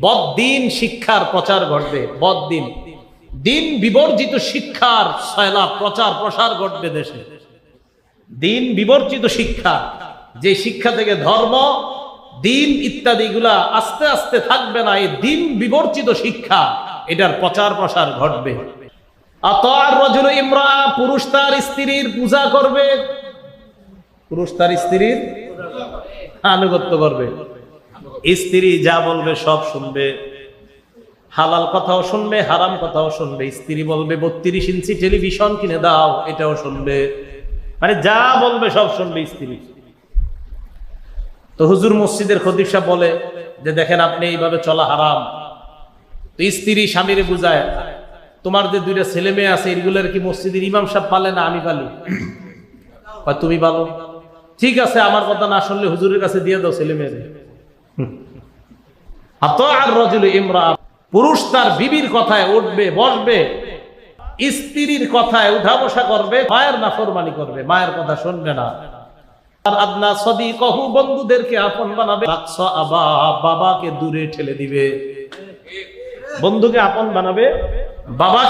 বদিন শিক্ষার প্রচার ঘটবে বদিন দিন বিবর্জিত শিক্ষার সয়লা প্রচার, প্রসার ঘটবে দেশে। দিন বিবর্জিত শিক্ষা, যে শিক্ষা থেকে ধর্ম, দিন ইত্যাদিগুলা আস্তে আস্তে থাকবে না, এই দিন বিবর্জিত শিক্ষা, এটার প্রচার, প্রসার ঘটবে। রজুল ইমরা পুরুষ তার স্ত্রীর পূজা করবে। পুরুষ তার স্ত্রীর আনুগত্য করবে। স্ত্রী যা বলবে সব শুনবে। হালাল কথাও শুনবে, হারাম কথাও শুনবে। স্ত্রী বলবে, বত্রিশ ইঞ্চি টেলিভিশন কিনে দাও, এটাও শুনবে। মানে যা বলবে সব শুনবে স্ত্রী। তো হুজুর মসজিদের খতিব সাহেব বলে যে, দেখেন, আপনি এইভাবে চলা হারাম। তো স্ত্রী স্বামীরে বুঝায়, তোমার যে দুইটা ছেলে মেয়ে আছে, এগুলোর কি মসজিদের ইমাম সাহেব পালে না? আমি পালি। তুমি পালো। ঠিক আছে, আমার কথা না শুনলে হুজুরের কাছে দিয়ে দাও ছেলে মেয়েদের পুরুষ তার বিবির কথায় উঠবে, বসবে। স্ত্রীর কথায় উঠা বসা করবে, মায়ের নাফরমানি করবে। মায়ের কথা শুনবে না। আপন বানাবে।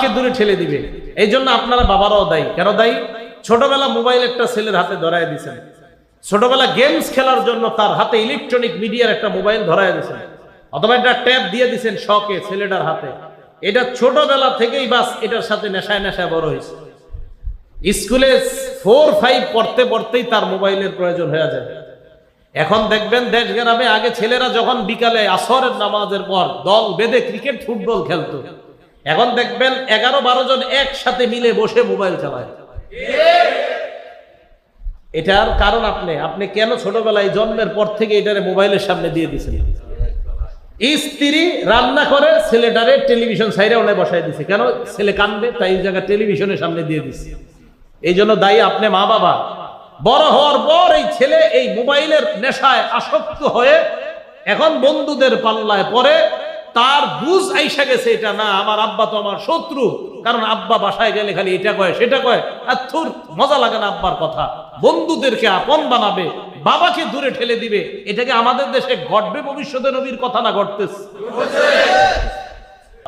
দূরে ঠেলে দিবে। এই জন্য আপনারা দায়ী। কেন দায়ী? ছোটবেলা মোবাইল একটা ছেলের হাতে ধরায় দিছেন ছোটবেলা গেমস খেলার জন্য তার হাতে ইলেকট্রনিক মিডিয়ার একটা মোবাইল ধরায় দিছেন অথবা একটা ট্যাব দিয়ে দিছেন শখে ছেলেটার হাতে। এটা ছোটবেলা থেকেই বাস এটার সাথে নেশায় নেশায় বড় হয়েছে। স্কুলে ফোর ফাইভ পড়তে পড়তেই তার মোবাইলের প্রয়োজন হয়ে যায়। এখন দেখবেন দেশ গ্রামে আগে ছেলেরা যখন বিকালে আসরের নামাজের পর দল বেঁধে ক্রিকেট ফুটবল খেলতো। এখন দেখবেন এগারো, বারো জন একসাথে মিলে বসে মোবাইল চালায়। এটার কারণ আপনি আপনি কেন ছোটবেলায় জন্মের পর থেকে এটারে মোবাইলের সামনে দিয়ে দিছেন স্ত্রী রান্না করে, ছেলেটারে টেলিভিশন সাইডে ওনায় বসাই দিছে। কেন? ছেলে কান্দবে তাই জায়গা টেলিভিশনের সামনে দিয়ে দিছে। এই জন্য দায়ী আপনি মা বাবা। বড় হওয়ার পর এই ছেলে এই মোবাইলের নেশায় আসক্ত হয়ে এখন বন্ধুদের পাল্লায় পরে তার বুঝ আইসা গেছে, এটা না, আমার আব্বা তো আমার শত্রু। কারণ আব্বা বাসায় গেলে খালি এটা কয়, সেটা কয়। আর থুর, মজা লাগে না আব্বার কথা। বন্ধুদেরকে আপন বানাবে, বাবাকে দূরে ঠেলে দিবে। এটাকে আমাদের দেশে ঘটবে ভবিষ্যতে নবীর কথা না ঘটতেছে।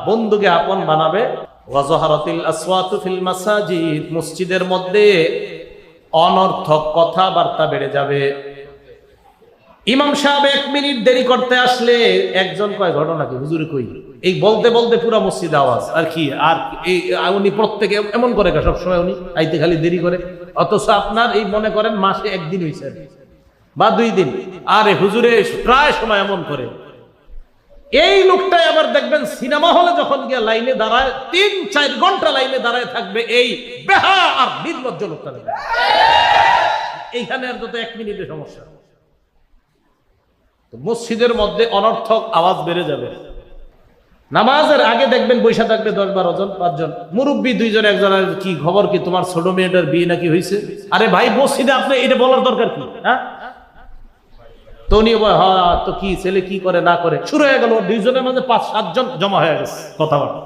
বন্ধুকে আপন বানাবে। মসজিদের মধ্যে অনর্থক কথাবার্তা বেড়ে যাবে। ইমাম সাহেব এক মিনিট দেরি করতে আসলে একজন কয়, ঘটনা কি? হুজুরে কই? এই বলতে বলতে পুরা মসজিদ আওয়াজ। আর কি, আর এই উনি প্রত্যেকে এমন করে সব সময় উনি আইতে খালি দেরি করে। অথচ আপনার এই মনে করেন মাসে একদিন হয়েছে বা দুই দিন। আরে হুজুরে, প্রায় সময় এমন করে। এই লোকটাই আবার দেখবেন সিনেমা হলে যখন গিয়ে লাইনে দাঁড়ায়, তিন, চার ঘণ্টা লাইনে দাঁড়ায় থাকবে এই বেহা আর নির্লজ্জ লোকটা। এইখানে আর যত এক মিনিটের সমস্যা। মসজিদের মধ্যে অনর্থক আওয়াজ বেড়ে যাবে। নামাজের আগে দেখবেন বৈশা থাকবে দশ বারো জন পাঁচজন মুরব্বী দুইজন, একজন আর কি খবর কি, তোমার ছোট মেয়েটার বিয়ে নাকি হয়েছে? আরে ভাই, মসজিদে আপনি এটা বলার দরকার কি? হ্যাঁ? তো কি ছেলে কি করে, না করে? শুরু হয়ে গেল, দুইজনের মাঝে পাঁচ সাতজন জমা হয়ে গেছে কথাবার্তা।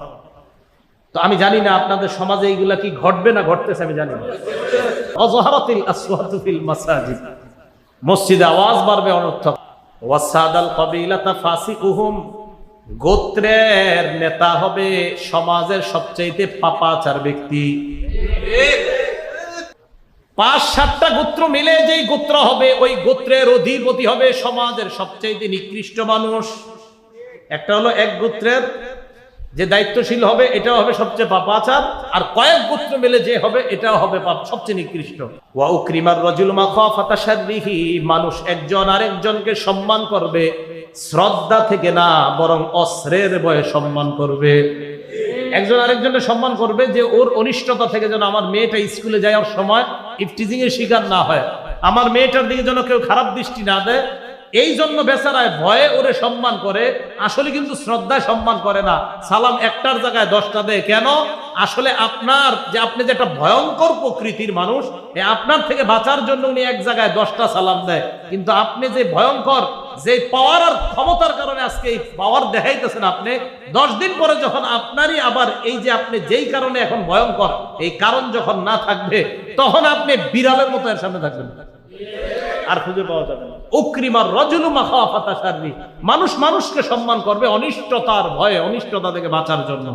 তো আমি জানি না আপনাদের সমাজে এইগুলা কি ঘটবে না ঘটতেছে, আমি জানি না। অজহারাতিল মসজিদে আওয়াজ বাড়বে অনর্থক। ওয়াসাদাল কবিলাতা ফাসিকুহুম। গোত্রের নেতা হবে সমাজের সবচাইতে পাপাচার ব্যক্তি। পাঁচ সাতটা গোত্র মিলে যেই গোত্র হবে, ওই গোত্রের অধিপতি হবে সমাজের সবচাইতে নিকৃষ্ট মানুষ। একটা হলো এক গোত্রের যে দায়িত্বশীল হবে, এটাও হবে সবচেয়ে পাপাচার। আর কয়েক গোত্র মিলে যে হবে, এটাও হবে পাপ, সবচেয়ে নিকৃষ্ট। ওয়া উকরিমার রাজুল মাখাফাতা শাররিহি, মানুষ একজন আরেকজনকে সম্মান করবে। শ্রদ্ধা থেকে না, বরং অস্ত্রের বয়ে সম্মান করবে। একজন আরেকজনের সম্মান করবে যে, ওর অনিষ্টতা থেকে যেন আমার মেয়েটা স্কুলে যাওয়ার সময় ইফটিজিং এর শিকার না হয়। আমার মেয়েটার দিকে যেন কেউ খারাপ দৃষ্টি না দেয়। এই জন্য বেচারায় ভয়ে ওরে সম্মান করে, আসলে কিন্তু শ্রদ্ধায় সম্মান করে না। সালাম একটার জায়গায় দশটা দেয়। কেন? আসলে আপনার যে, আপনি যে একটা ভয়ঙ্কর প্রকৃতির মানুষ আপনার থেকে বাঁচার জন্য উনি এক জায়গায় দশটা সালাম দেয়। কিন্তু আপনি যে ভয়ঙ্কর যে পাওয়ার আর ক্ষমতার কারণে আজকে এই পাওয়ার দেখাইতেছেন আপনি দশ দিন পরে যখন আপনারই আবার এই যে আপনি যেই কারণে এখন ভয়ঙ্কর এই কারণ যখন না থাকবে তখন আপনি বিড়ালের মতো এর সামনে থাকবেন। আর খুঁজে পাওয়া যাবে না। উক্রিমার রজুলু মাখাফাতা শাররি মানুষ মানুষকে সম্মান করবে অনিষ্টতার ভয়ে অনিষ্টতা থেকে বাঁচার জন্য।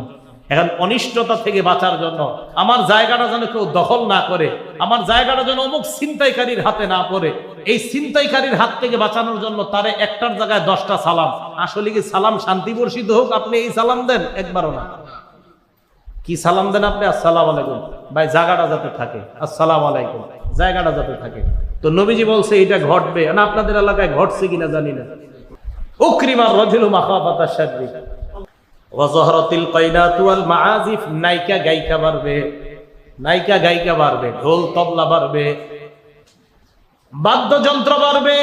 এখন অনিষ্টতা থেকে বাঁচার জন্য আমার জায়গাটা যেন কেউ দখল না করে, আমার জায়গাটা যেন অমুক ছিনতাইকারীর হাতে না পড়ে, এই ছিনতাইকারীর হাত থেকে বাঁচানোর জন্য তারে একটার জায়গায় দশটা সালাম। আসলে কি সালাম শান্তি বর্ষিত হোক? আপনি এই সালাম দেন? একবারও না। কি সালাম দেন আপনি? আসসালাম আলাইকুম। ভাই, জায়গাটা যাতে থাকে। আসসালাম আলাইকুম। জায়গাটা যাতে থাকে। তো নবীজি বলছে এটা ঘটবে। না, আপনাদের এলাকায় ঘটছে কিনা জানি না। উকরিমার রজুলু মাখাফাতা শাররি। ওয়াজহরাতিল কাইনাতু মাআজিফ নায়িকা গায়িকা বাড়বে নায়িকা গায়িকা বাড়বে ঢোল তবলা বাড়বে বাদ্যযন্ত্র বাড়বে।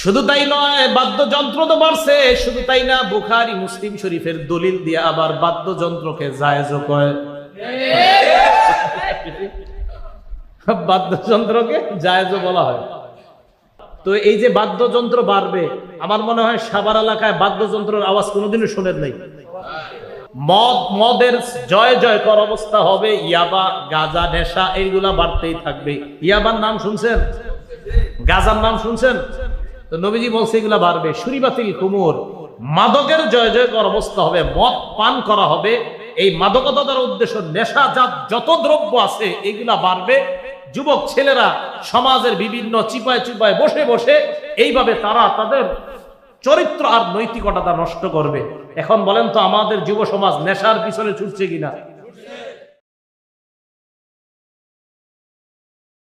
শুধু তাই নয় বাদ্যযন্ত্র তো বাড়ছে শুধু তাই না বুখারি মুসলিম শরীফের দলিল দিয়ে আবার বাদ্যযন্ত্রকে জায়েজ কয়। বাদ্যযন্ত্রকে জায়েজ বলা হয়। তো এই যে বাদ্যযন্ত্র বাড়বে, আমার মনে হয় সাবার এলাকায় বাদ্যযন্ত্রের আওয়াজ কোনোদিনও শোনেন নাই। মদ, মদের জয়, জয়কর অবস্থা হবে, ইয়াবা, গাজা, নেশা, এইগুলা বাড়তেই থাকবে। ইয়াবার নাম শুনছেন? গাজার নাম শুনছেন? তো নবীজি বলছে, এগুলা বাড়বে। সুরিবাতিল কুমুর, মাদকের জয়, জয়কর অবস্থা হবে, মদ পান করা হবে। এই মাদকতার উদ্দেশ্য নেশাজাত যত দ্রব্য আছে, এগুলা বাড়বে। যুবক ছেলেরা সমাজের বিভিন্ন চিপায় চিপায় বসে বসে এইভাবে তারা তাদের চরিত্র আর নৈতিকতা নষ্ট করবে। এখন বলেন তো আমাদের যুব সমাজ নেশার পিছনে ছুটছে কিনা?